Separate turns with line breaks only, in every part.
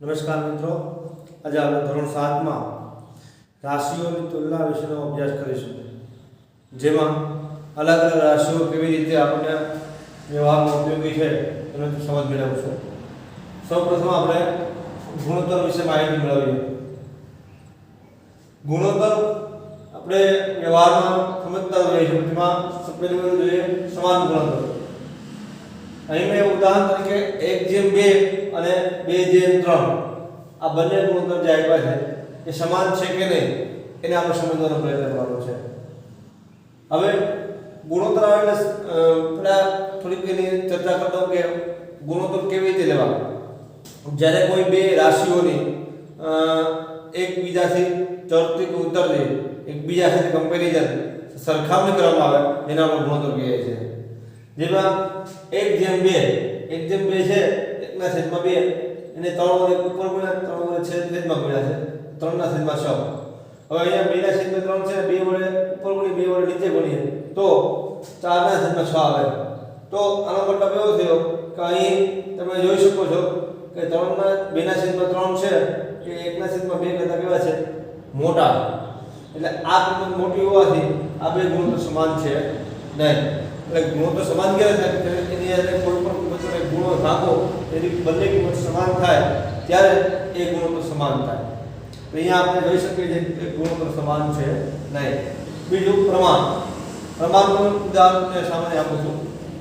નમસ્કાર મિત્રો. આજે આપણે ધોરણ સાતમાં રાશિઓની તુલના વિશેનો અભ્યાસ કરીશું. જેમાં અલગ અલગ રાશિઓ કેવી રીતે આપણને વ્યવહારમાં ઉપયોગી છે એનો સમજ મેળવશું. સૌપ્રથમ આપણે ગુણોત્તર વિશે માહિતી મેળવીએ. ગુણોત્તર આપણે વ્યવહારમાં સમજતા હોઈએ છીએ તેમાં પહેલું જોઈએ, સમાન ગુણોત્તર અહીં મેં ઉદાહરણ તરીકે એક જેમ બે અને બે જેમ ત્રણ, આ બંને ગુણોત્તર જે આપ્યા છે, એ સમાન છે કે નહીં, એને આપણે સમજવાનો પ્રયત્ન કરવાનો છે. હવે ગુણોત્તર આવે એટલે થોડીક એની ચર્ચા કરતો કે ગુણોત્તર કેવી રીતે લેવા જ્યારે કોઈ બે રાશિઓની એકબીજાથી ચડતી કે ઉતરતી એકબીજા સાથે કમ્પેરિઝન સરખામણી કરવામાં આવે, એના પર ગુણોત્તર કહેવાય છીએ જેમાં એક જેમ બે, એક જેમ બે છે, એકના છેદમાં બે. એને ત્રણ વડે ઉપર ગુણ્યા ત્રણ વડે છેદ, છેદમાં ગુણ્યા છે. ત્રણના છેદમાં છ. હવે અહીંયા બેના છેદમાં ત્રણ છે, બે વડે ઉપર ગુણી બે વડે નીચે ગુણીએ. તો ચારના છેદમાં છ આવે. તો આનો મતલબ એવો થયો કે અહીં તમે જોઈ શકો છો કે ત્રણના, બેના છેદમાં ત્રણ છે કે એકના છેદમાં બે કરતા કેવા છે? મોટા. એટલે આ કિંમત મોટી હોવાથી આ બે ગુણોત્તર સમાન છે નહીં. એટલે ગુણોત્તર સમાન ક્યારે થાય એની અંદર કોઈ પણ ગુણો નાખો એની બંને કિંમત સમાન થાય, ત્યારે એ ગુણો તો સમાન થાય. તો અહીંયા આપણે જોઈ શકીએ છીએ કે તો સમાન છે નહીં. બીજું પ્રમાણ. પ્રમાણનું ઉદાહરણ સામાન્ય આપું છું.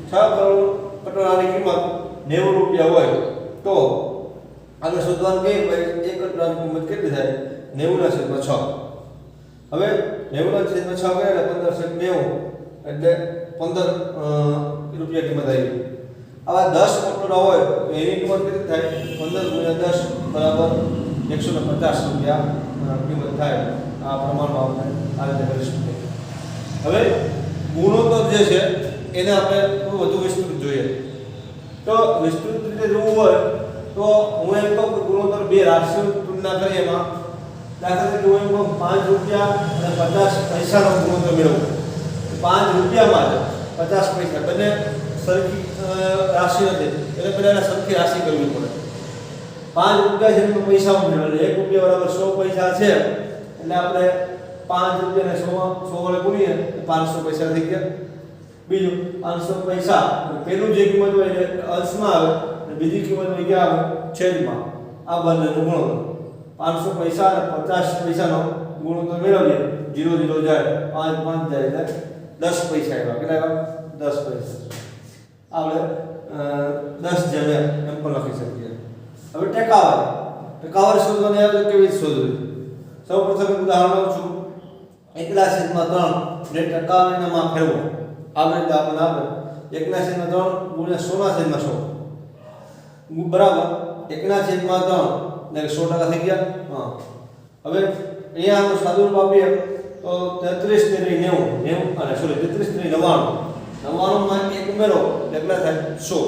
છ કરોડ કટોરાની કિંમત નેવું રૂપિયા હોય તો આગળ શોધવાનું કહીએ ભાઈ એક કટોરાની કિંમત કેટલી થાય? નેવુંના છેદમાં છ. હવે નેવુંના છેદમાં છ કરે એટલે પંદર છેદ નેવું. એટલે પંદર રૂપિયા કિંમત આવી. આવા દસ કટોરા હોય, તો એની કિંમત કેટલી થાય? પંદર ગુણ્યા દસ બરાબર એકસો ને પચાસ રૂપિયા કિંમત થાય. આ પ્રમાણમાં આપણે આ રીતે કરી શકીએ. હવે ગુણોત્તર જે છે, એને આપણે વધુ વિસ્તૃત જોઈએ. તો વિસ્તૃત રીતે જોવું હોય, તો હું એમ કહું કે ગુણોત્તર બે રાશિઓ તુલના કરીએ એમાં. દાખલા તરીકે હું એમ કહું પાંચ રૂપિયા અને પચાસ પૈસાનો ગુણોત્તર મેળવું. પાંચ રૂપિયામાં જ પચાસ પૈસા, બંને સરખી રાશિ નથી એટલે બધાને સરખી રાશિ કરવી પડે. પાંચ રૂપિયા એમાં પૈસા મેળવે, એક રૂપિયા બરાબર સો પૈસા છે, એટલે આપણે પાંચ રૂપિયાને સો સો વડે ગુણીએ પાંચસો પૈસા થઈ ગયા. બીજું, પાંચસો પૈસા પેલું જે કિંમત હોય એ અંશમાં આવે, અને બીજી કિંમત હોય ક્યાં આવે? છેદમાં. આ બંનેનું ગુણોત્તર. પાંચસો પૈસા અને પચાસ પૈસાનો ગુણોત્તર મેળવીએ, જીરો જીરો જાય, પાંચ પાંચ જાય, એટલે દસ પૈસા આવ્યા કેટલા આવ્યા દસ પૈસા આપણે અ, દસ જેને એમ પણ લખી શકીએ હવે ટકાવારી ટકાવારી શોધવાની આવે તો કેવી રીતે શોધવી સૌ પ્રથમ એક ઉદાહરણ લઉં છું એકના છેદમાં ત્રણ ને ટકાવારીને માં ફેરવો આવી રીતે આપણને આપે એકના છેદમાં ત્રણ ગુણ્યા સોના છેદમાં સો બરાબર એકના છેદમાં ત્રણ ને સો ટકા થઈ ગયા હા હવે અહીંયા આપણે સાદુરૂપ આપીએ તો તેત્રીસ તેરી નેવું નેવું અને સોરી, તેત્રીસ તેરી નવ્વાણું. નવ્વાણુંમાં એક ઉમેરો, એટલે થાય સો.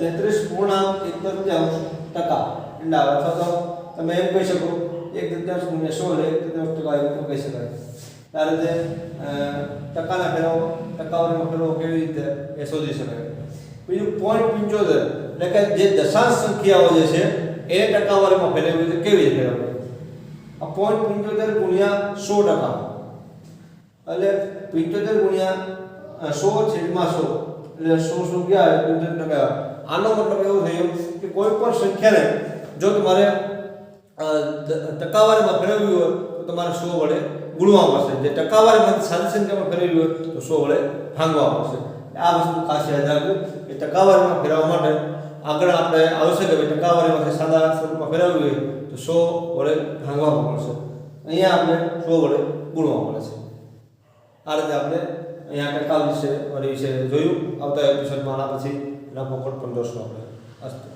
તેત્રીસ પૂર્ણાંક એક તૃત્યાંશ ટકા. એટલે અથવા તો તમે એમ કહી શકો, એક તૃત્યાંશ ગુણ્યા સો એટલે એક તૃત્યાંશ ટકા એમ કહી શકાય. આ રીતે ટકાના ફેરવો ટકાવારીમાં ફેરવો કેવી રીતે એ શોધી શકાય. બીજું પોઈન્ટ પંચોતેર, એટલે કે જે દશાંશ સંખ્યાઓ જે છે, એ ટકાવારીમાં ફેરવવી કેવી રીતે ફેરવવી? આ પોઈન્ટ પંચોતેર ગુણ્યા સો ટકા. એટલે પંચોતેર ગુણ્યા સો છેદમાં સો. એટલે સો સો ગયા પંચોતેર ટકા આનો મતલબ એવો થયો કે કોઈ પણ સંખ્યાને જો તમારે ટકાવારીમાં ફેરવવી હોય, તો તમારે સો વડે ગુણવા પડશે. જે ટકાવારીમાં સાદી સંખ્યામાં ફેરવવી હોય, તો સો વડે ભાંગવા પડશે. આ વસ્તુ ખાસ યાદ રાખવું કે ટકાવારીમાં ફેરવવા માટે આગળ આપણે આવશે કે ટકાવારીમાંથી સાદા સ્વરૂપમાં ફેરવવી હોય, તો સો વડે ભાંગવા પડશે. અહીંયા આપણે સો વડે ગુણવા પડે આ રીતે આપણે અહીંયા કંકાલ વિશે વિશે જોયું. આવતા એપિસોડમાં આના પછી એના પોપટ પણ જોશું આપણે. અસ્તુ